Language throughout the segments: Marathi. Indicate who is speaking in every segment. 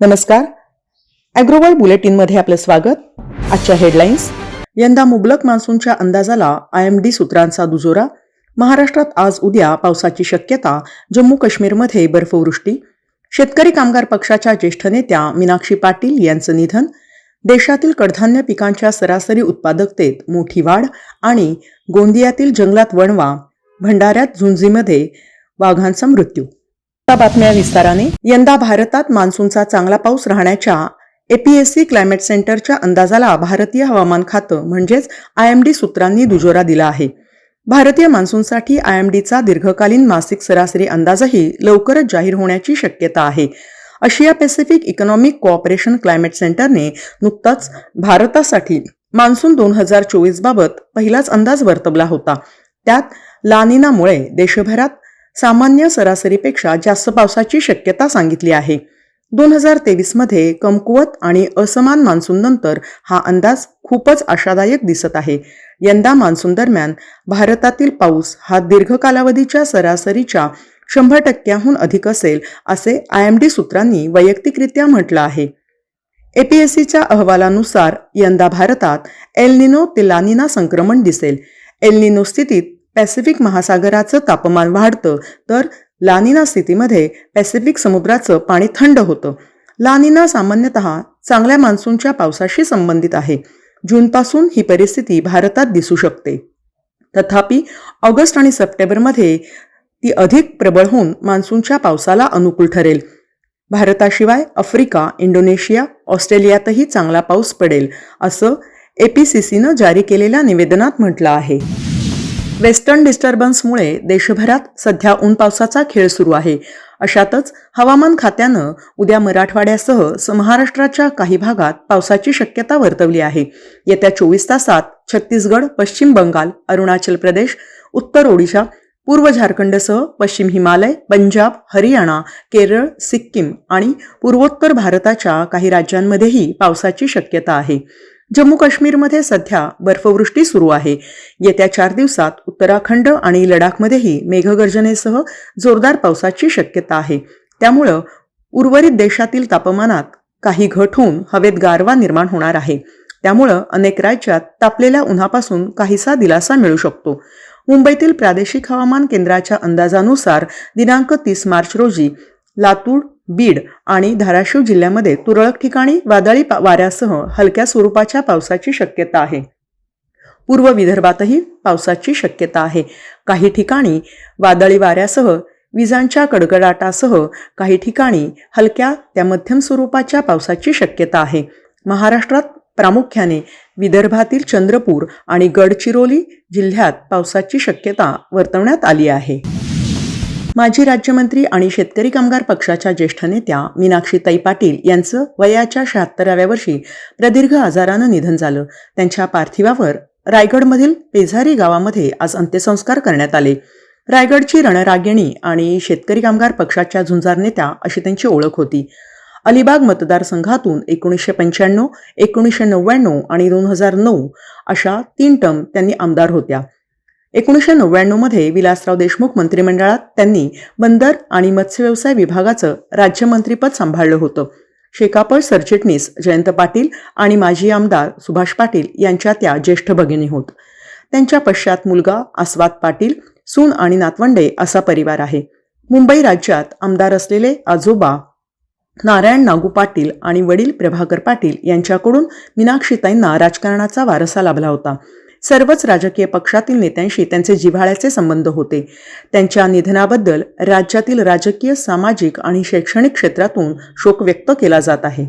Speaker 1: नमस्कार. अॅग्रोवर्ल्ड बुलेटिनमध्ये आपलं स्वागत. आजच्या हेडलाईन्स यंदा मुबलक मान्सूनच्या अंदाजाला आय एम डी सूत्रांचा दुजोरा. महाराष्ट्रात आज उद्या पावसाची शक्यता जम्मू काश्मीरमध्ये बर्फवृष्टी. शेतकरी कामगार पक्षाच्या ज्येष्ठ नेत्या मीनाक्षी पाटील यांचं निधन. देशातील कडधान्य पिकांच्या सरासरी उत्पादकतेत मोठी वाढ आणि गोंदियातील जंगलात वणवा भंडाऱ्यात झुंजीमध्ये वाघांचा मृत्यू. बातम्या विस्ताराने. यंदा भारतात मान्सूनचा चांगला पाऊस राहण्याच्या एपीएससी क्लायमेट सेंटरच्या अंदाजाला भारतीय हवामान खातं म्हणजेच आय एम डी सूत्रांनी दुजोरा दिला आहे. भारतीय मान्सूनसाठी आय एम डीचा दीर्घकालीन मासिक सरासरी अंदाजही लवकरच जाहीर होण्याची शक्यता आहे. आशिया पॅसिफिक इकॉनॉमिक कोऑपरेशन क्लायमेट सेंटरने नुकताच भारतासाठी मान्सून दोन हजार चोवीस बाबत पहिलाच अंदाज वर्तवला होता. त्यात लानिनामुळे देशभरात सामान्य सरासरीपेक्षा जास्त पावसाची शक्यता सांगितली आहे. दोन हजार तेवीसमध्ये कमकुवत आणि असमान मान्सून नंतर हा अंदाज खूपच आशादायक दिसत आहे. यंदा मान्सून दरम्यान भारतातील पाऊस हा दीर्घ कालावधीच्या सरासरीच्या शंभर टक्क्याहून अधिक असेल असे आय एम डी सूत्रांनी वैयक्तिकरित्या म्हटलं आहे. एपीएससीच्या अहवालानुसार यंदा भारतात एलनिनो ते लानिना संक्रमण दिसेल. एलनिनो स्थितीत पॅसिफिक महासागराचं तापमान वाढतं तर लानिना स्थितीमध्ये पॅसिफिक समुद्राचं पाणी थंड होतं. लानिना सामान्यतः चांगल्या मान्सूनच्या पावसाशी संबंधित आहे. जूनपासून ही परिस्थिती भारतात दिसू शकते. तथापि ऑगस्ट आणि सप्टेंबरमध्ये ती अधिक प्रबळ होऊन मान्सूनच्या पावसाला अनुकूल ठरेल. भारताशिवाय आफ्रिका इंडोनेशिया ऑस्ट्रेलियातही चांगला पाऊस पडेल असं एपीसीसीनं जारी केलेल्या निवेदनात म्हटलं आहे. वेस्टर्न डिस्टर्बन्समुळे देशभरात सध्या ऊन पावसाचा खेळ सुरू आहे. अशातच हवामान खात्यानं उद्या मराठवाड्यासह महाराष्ट्राच्या काही भागात पावसाची शक्यता वर्तवली आहे. येत्या चोवीस तासात छत्तीसगड पश्चिम बंगाल अरुणाचल प्रदेश उत्तर ओडिशा पूर्व झारखंडसह पश्चिम हिमालय पंजाब हरियाणा केरळ सिक्कीम आणि पूर्वोत्तर भारताच्या काही राज्यांमध्येही पावसाची शक्यता आहे. जम्मू काश्मीरमध्ये सध्या बर्फवृष्टी सुरू आहे. येत्या चार दिवसात उत्तराखंड आणि लडाखमध्येही मेघगर्जनेसह जोरदार पावसाची शक्यता आहे. त्यामुळं उर्वरित देशातील तापमानात काही घट होऊन हवेत गारवा निर्माण होणार आहे. त्यामुळं अनेक राज्यात तापलेल्या उन्हापासून काहीसा दिलासा मिळू शकतो. मुंबईतील प्रादेशिक हवामान केंद्राच्या अंदाजानुसार दिनांक तीस मार्च रोजी लातूर बीड आणि धाराशिव जिल्ह्यामध्ये तुरळक ठिकाणी वादळी पा- वाऱ्यासह हलक्या स्वरूपाच्या पावसाची शक्यता आहे. पूर्व विदर्भातही पावसाची शक्यता आहे. काही ठिकाणी वादळी वाऱ्यासह विजांच्या कडकडाटासह काही ठिकाणी हलक्या त्या मध्यम स्वरूपाच्या पावसाची शक्यता आहे. महाराष्ट्रात प्रामुख्याने विदर्भातील चंद्रपूर आणि गडचिरोली जिल्ह्यात पावसाची शक्यता वर्तवण्यात आली आहे. माजी राज्यमंत्री आणि शेतकरी कामगार पक्षाच्या ज्येष्ठ नेत्या मीनाक्षीताई पाटील यांचं वयाच्या शहात्तराव्या वर्षी प्रदीर्घ आजारानं निधन झालं. त्यांच्या पार्थिवावर रायगडमधील पेझारी गावामध्ये आज अंत्यसंस्कार करण्यात आले. रायगडची रणरागिणी आणि शेतकरी कामगार पक्षाच्या झुंजार नेत्या अशी त्यांची ओळख होती. अलिबाग मतदारसंघातून एकोणीसशे पंच्याण्णव एकोणीसशे नव्याण्णव आणि दोन हजार नऊ अशा तीन टर्म त्यांनी आमदार होत्या. एकोणीसशे नव्याण्णवमध्ये विलासराव देशमुख मंत्रिमंडळात त्यांनी बंदर आणि मत्स्यव्यवसाय विभागाचं राज्यमंत्रीपद सांभाळलं होतं. शेकापळ सरचिटणीस जयंत पाटील आणि माजी आमदार सुभाष पाटील यांच्या त्या ज्येष्ठ भगिनी होत. त्यांच्या पश्चात मुलगा आस्वाद पाटील सून आणि नातवंडे असा परिवार आहे. मुंबई राज्यात आमदार असलेले आजोबा नारायण नागू पाटील आणि वडील प्रभाकर पाटील यांच्याकडून मीनाक्षीताईंना राजकारणाचा वारसा लाभला होता. सर्वच राजकीय पक्षातील नेत्यांशी त्यांचे जिव्हाळ्याचे संबंध होते. त्यांच्या निधनाबद्दल राज्यातील राजकीय सामाजिक आणि शैक्षणिक क्षेत्रातून शोक व्यक्त केला जात आहे.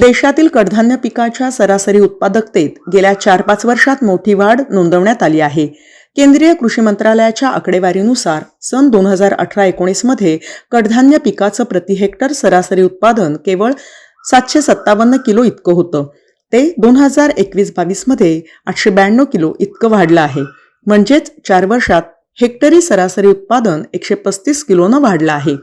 Speaker 1: देशातील कडधान्य पिकाच्या सरासरी उत्पादकतेत गेल्या चार पाच वर्षात मोठी वाढ नोंदवण्यात आली आहे. केंद्रीय कृषी मंत्रालयाच्या आकडेवारीनुसार सन दोन हजार अठरा एकोणीसमध्ये कडधान्य पिकाचं प्रति हेक्टर सरासरी उत्पादन केवळ सातशे सत्तावन्न किलो इतकं होतं. ते दोन हजार एकवीस बावीसमध्ये आठशे ब्याण्णव किलो इतकं वाढलं आहे. म्हणजेच चार वर्षात हेक्टरी सरासरी उत्पादन एकशे पस्तीस किलोनं वाढलं आहे.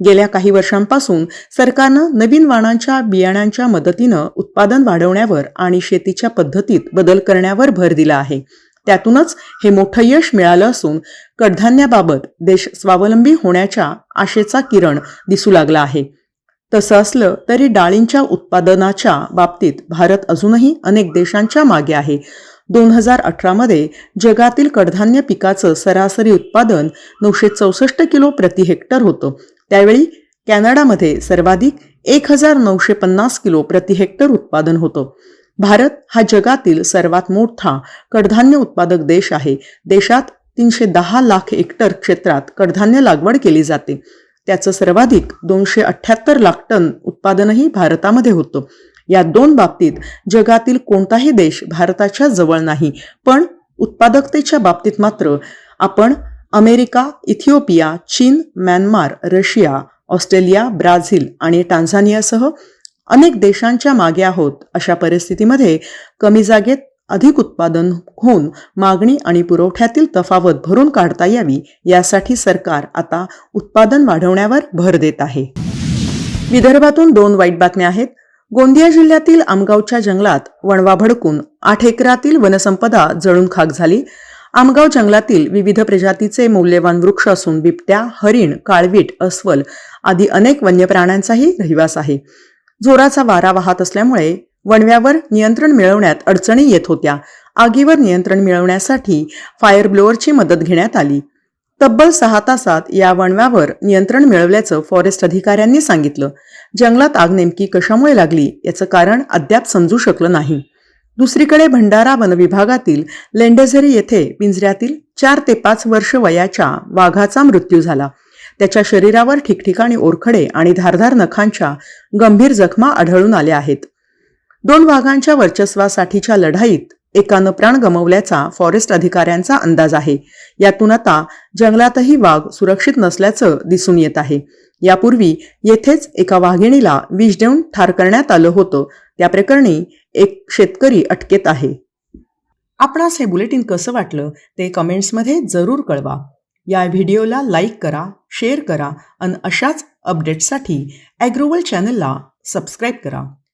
Speaker 1: गेल्या काही वर्षांपासून सरकारनं नवीन वाणांच्या बियाण्यांच्या मदतीनं उत्पादन वाढवण्यावर आणि शेतीच्या पद्धतीत बदल करण्यावर भर दिला आहे. त्यातूनच हे मोठं यश मिळालं असून कडधान्याबाबत देश स्वावलंबी होण्याच्या आशेचा किरण दिसू लागला आहे. तसं असलं तरी डाळींच्या उत्पादनाच्या बाबतीत भारत अजूनही अनेक देशांच्या मागे आहे. दोन हजार अठरामध्ये जगातील कडधान्य पिकाचं सरासरी उत्पादन नऊशे चौसष्ट किलो प्रति हेक्टर होतं. त्यावेळी कॅनडामध्ये सर्वाधिक एक हजार नऊशे पन्नास किलो प्रति हेक्टर उत्पादन होतं. भारत हा जगातील सर्वात मोठा कडधान्य उत्पादक देश आहे. देशात तीनशे दहा लाख हेक्टर क्षेत्रात कडधान्य लागवड केली जाते. त्याचं सर्वाधिक दोनशे अठ्ठ्याहत्तर लाख टन उत्पादनही भारतामध्ये होतं. या दोन बाबतीत जगातील कोणताही देश भारताच्या जवळ नाही पण उत्पादकतेच्या बाबतीत मात्र आपण अमेरिका इथिओपिया चीन म्यानमार रशिया ऑस्ट्रेलिया ब्राझील आणि टांझानियासह अनेक देशांच्या मागे आहोत अशा परिस्थितीमध्ये कमी जागेत अधिक उत्पादन होऊन मागणी आणि पुरवठ्यातील तफावत भरून काढता यावी यासाठी सरकार आता उत्पादन वाढवण्यावर भर देत आहे. विदर्भातून दोन वाईट बातम्या आहेत. गोंदिया जिल्ह्यातील आमगावच्या जंगलात वणवा भडकून आठ एकरातील वनसंपदा जळून खाक झाली. आमगाव जंगलातील विविध प्रजातीचे मौल्यवान वृक्ष असून बिबट्या हरिण काळवीट अस्वल आदी अनेक वन्य प्राण्यांचाही रहिवास आहे. जोराचा वारा वाहत असल्यामुळे वणव्यावर नियंत्रण मिळवण्यात अडचणी येत होत्या. आगीवर नियंत्रण मिळवण्यासाठी फायर ब्लोअरची मदत घेण्यात आली. तब्बल सहा तासात या वणव्यावर नियंत्रण मिळवल्याचं फॉरेस्ट अधिकाऱ्यांनी सांगितलं. जंगलात आग नेमकी कशामुळे लागली याचं कारण अद्याप समजू शकलं नाही. दुसरीकडे भंडारा वनविभागातील लेंडेझरी येथे पिंजऱ्यातील चार ते पाच वर्ष वयाच्या वाघाचा मृत्यू झाला. त्याच्या शरीरावर ठिकठिकाणी ओरखडे आणि धारधार नखांच्या गंभीर जखमा आढळून आल्या आहेत. दोन वाघांच्या वर्चस्वासाठीच्या लढाईत एकानं प्राण गमावल्याचा फॉरेस्ट अधिकाऱ्यांचा अंदाज आहे. यातून आता जंगलातही वाघ सुरक्षित नसल्याचं दिसून येत आहे. यापूर्वी येथेच एका वाघिणीला विष देऊन ठार करण्यात आलं होतं. त्या प्रकरणी एक शेतकरी अटकेत आहे. आपणास हे बुलेटिन कसं वाटलं ते कमेंट्समध्ये जरूर कळवा. या व्हिडिओला लाईक करा शेअर करा आणि अशाच अपडेट्ससाठी ॲग्रोवल चॅनलला सबस्क्राईब करा.